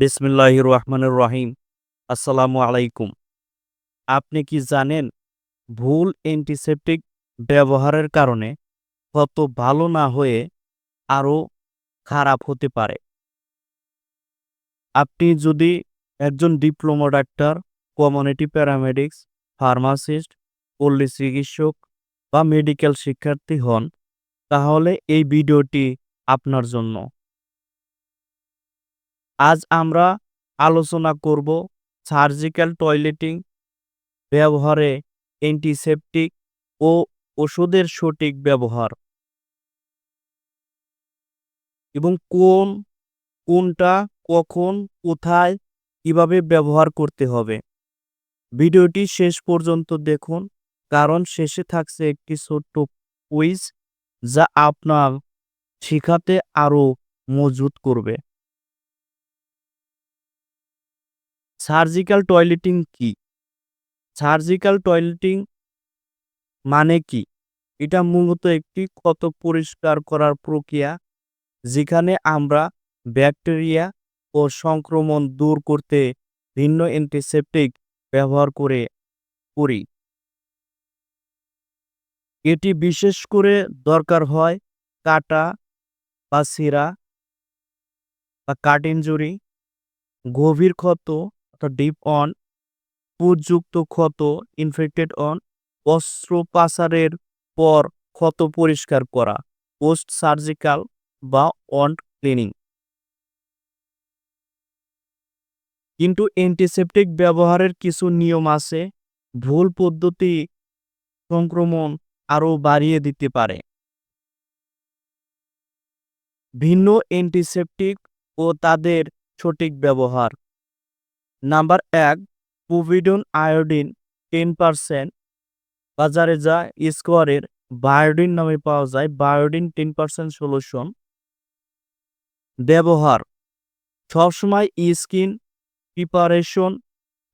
বিসমিল্লাহ রহমানুর রহিম। আসসালামু আলাইকুম। আপনি কি জানেন ভুল অ্যান্টিসেপটিক ব্যবহারের কারণে কত ভালো না হয়ে আরও খারাপ হতে পারে? আপনি যদি একজন ডিপ্লোমা ডাক্তার, কমিউনিটি প্যারামেডিক্স, ফার্মাসিস্ট, পল্লী চিকিৎসক বা মেডিকেল শিক্ষার্থী হন, তাহলে এই ভিডিওটি আপনার জন্য আজ আমরা আলোচনা করব সার্জিক্যাল টয়লেটিং ব্যবহারে অ্যান্টিসেপটিক ও ওষুধের সঠিক ব্যবহার। এবং কোন, কোনটা, কখন, কোথায়, কীভাবে ব্যবহার করতে হবে। ভিডিওটি শেষ পর্যন্ত দেখুন, কারণ শেষে থাকছে একটি ছোট্ট কুইজ যা আপনার শিখাতে আরও মজবুত করবে। সার্জিক্যাল টয়লেটিং কি? সার্জিক্যাল টয়লেটিং মানে কি? এটা মূলত একটি ক্ষত পরিষ্কার করার প্রক্রিয়া, যেখানে আমরা ব্যাকটেরিয়া ও সংক্রমণ দূর করতে ভিন্ন অ্যান্টিসেপটিক ব্যবহার করে করি। এটি বিশেষ করে দরকার হয় কাটা বা শিরা বা কাট ইঞ্জুরি গভীর ক্ষত অর্থাৎ ডিপ অন পুরযুক্ত ক্ষত ইনফেক্টেড অন অস্ত্রোপাচারের পর ক্ষত পরিষ্কার করা পোস্ট সার্জিক্যাল বা অন ক্লিনিং। কিন্তু অ্যান্টিসেপটিক ব্যবহারের কিছু নিয়ম আছে, ভুল পদ্ধতি সংক্রমণ আরও বাড়িয়ে দিতে পারে। ভিন্ন অ্যান্টিসেপটিক ও তাদের সঠিক ব্যবহার। নাম্বার এক পোভিডন আয়োডিন টেন পারসেন্ট। বাজারে যা স্কোয়ারের বায়োডিন নামে পাওয়া যায়, বায়োডিন টেন পারসেন্ট সলিউশন। ব্যবহার, সবসময় স্কিন প্রিপারেশন,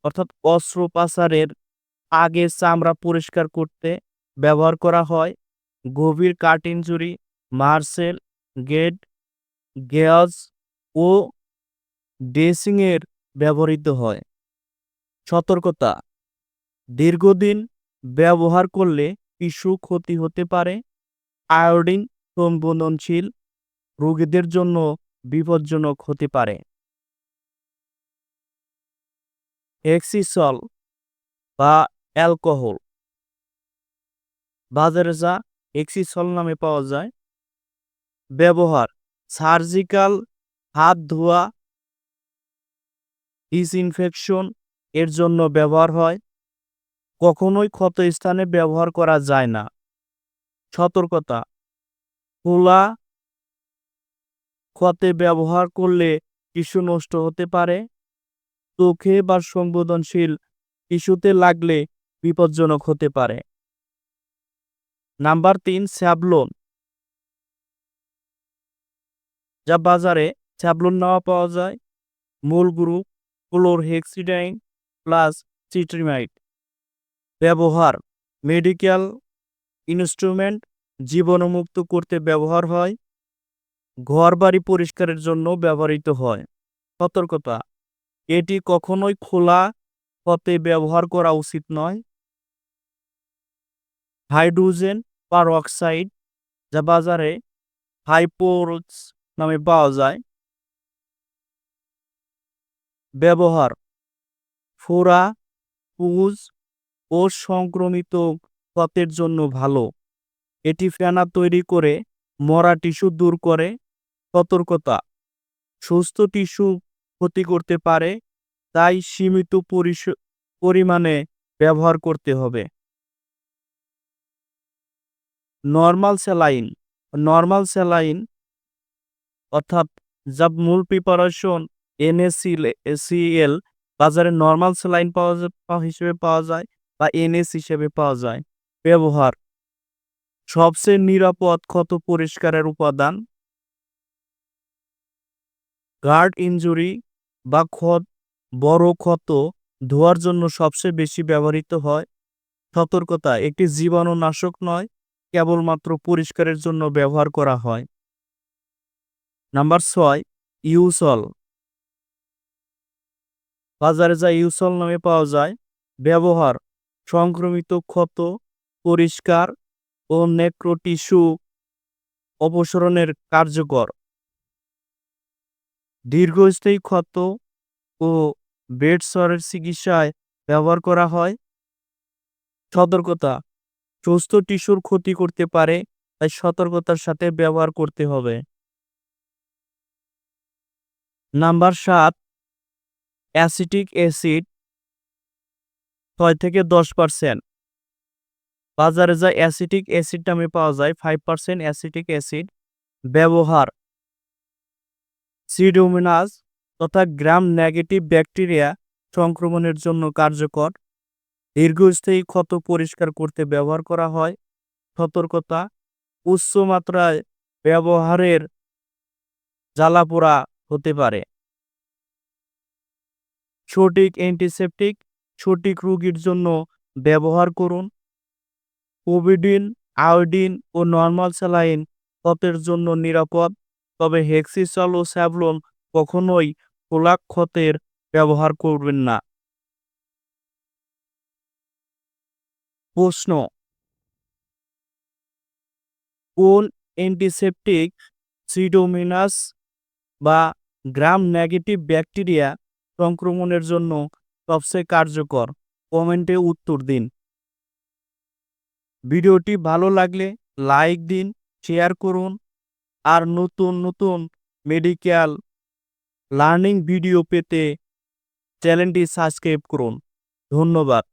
অর্থাৎ অস্ত্রোপাচারের আগে চামড়া পরিষ্কার করতে ব্যবহার করা হয়। গভীর কাট ইঞ্জুরি মার্সেল, গেট গেজ ও ড্রেসিংয়ের ব্যবহৃত হয়। সতর্কতা। দীর্ঘদিন ব্যবহার করলে টিস্যু ক্ষতি হতে পারে। আয়োডিন সংবেদনশীল রোগীদের জন্য বিপজ্জনক হতে পারে। এক্সিসল বা অ্যালকোহল। বাজারে যা এক্সিসল নামে পাওয়া যায়। ব্যবহার, সার্জিক্যাল হাত ধোয়া ডিসইনফেকশন এর জন্য ব্যবহার হয়। কখনোই ক্ষত স্থানে ব্যবহার করা যায় না। সতর্কতা। খোলা ক্ষতে ব্যবহার করলে টিস্যু নষ্ট হতে পারে। চোখে বা সংবেদনশীল টিস্যুতে লাগলে বিপজ্জনক হতে পারে। নাম্বার তিন, স্যাবলন। যা বাজারে স্যাবলন নেওয়া পাওয়া যায়। মূল গ্রুপ ক্লোরহেক্সিডাইন প্লাস সিট্রিমাইড ব্যবহার মেডিকেল ইনস্ট্রুমেন্ট জীবাণুমুক্ত করতে ব্যবহার হয় ঘর বাড়ি পরিষ্কারের জন্য ব্যবহৃত হয়। সতর্কতা, এটি কখনোই খোলা পথে ব্যবহার করা উচিত নয়। হাইড্রোজেন পারঅক্সাইড যা বাজারে হাইপোরস নামে পাওয়া যায়। ব্যবহার। ফোড়া, পুজ ও সংক্রমিত ক্ষতের জন্য ভালো। এটি ফেনা তৈরি করে মরা টিস্যু দূর করে সতর্কতা। সুস্থ টিস্যু ক্ষতি করতে পারে, তাই সীমিত পরিমাণে ব্যবহার করতে হবে। নর্মাল স্যালাইন নর্মাল স্যালাইন অর্থাৎ যা মূল প্রিপারেশন এনএসিএল বাজারে নর্মাল স্যালাইন পাওয়া হিসেবে পাওয়া যায় বা এনএস হিসেবে পাওয়া যায়। ব্যবহার, সবচেয়ে নিরাপদ, ক্ষত পরিষ্কারের উপাদান। গার্ড ইনজুরি বা ক্ষত, বড় ক্ষত ধোয়ার জন্য সবচেয়ে বেশি ব্যবহৃত হয়। সতর্কতা, একটি জীবাণুনাশক নয়, কেবলমাত্র পরিষ্কারের জন্য ব্যবহার করা হয়। নাম্বার ছয় ইউসল বাজারে যা ইউসল নামে পাওয়া যায়, ব্যবহার, সংক্রমিত ক্ষত, পরিষ্কার ও নেক্রোটিস্যু অপসারণের কার্যকর। দীর্ঘস্থায়ী ক্ষত ও বেড সরের চিকিৎসায় ব্যবহার করা হয়। সতর্কতা, সুস্থ টিস্যুর ক্ষতি করতে পারে, তাই সতর্কতার সাথে ব্যবহার করতে হবে। নাম্বার সাত অ্যাসিটিক অ্যাসিড ছয় থেকে দশ পার্সেন্ট। বাজারে যা অ্যাসিটিক অ্যাসিড নামে পাওয়া যায় ফাইভ পার্সেন্ট অ্যাসিটিক অ্যাসিড ব্যবহার। সিডোমিনাস তথা গ্রাম নেগেটিভ ব্যাকটেরিয়া সংক্রমণের জন্য কার্যকর। দীর্ঘস্থায়ী ক্ষত পরিষ্কার করতে ব্যবহার করা হয়। সতর্কতা, উচ্চ মাত্রায় ব্যবহারের জ্বালাপোড়া হতে পারে। সঠিক অ্যান্টিসেপটিক সঠিক রোগীর জন্য ব্যবহার করুন। কোভিডিন, আয়োডিন ও নর্মাল স্যালাইন ক্ষতের জন্য নিরাপদ, তবে হেক্সিসল ও স্যাভলন কখনোই কোলাক ক্ষতের ব্যবহার করবেন না। প্রশ্ন। কোন অ্যান্টিসেপটিক সিডোমিনাস বা গ্রাম নেগেটিভ ব্যাকটেরিয়া সংক্রমণের জন্য সবচেয়ে কার্যকর কমেন্টে উত্তর দিন। ভিডিওটি ভালো লাগলে লাইক দিন, শেয়ার করুন আর নতুন নতুন মেডিকেল লার্নিং ভিডিও পেতে চ্যানেলটি সাবস্ক্রাইব করুন। ধন্যবাদ।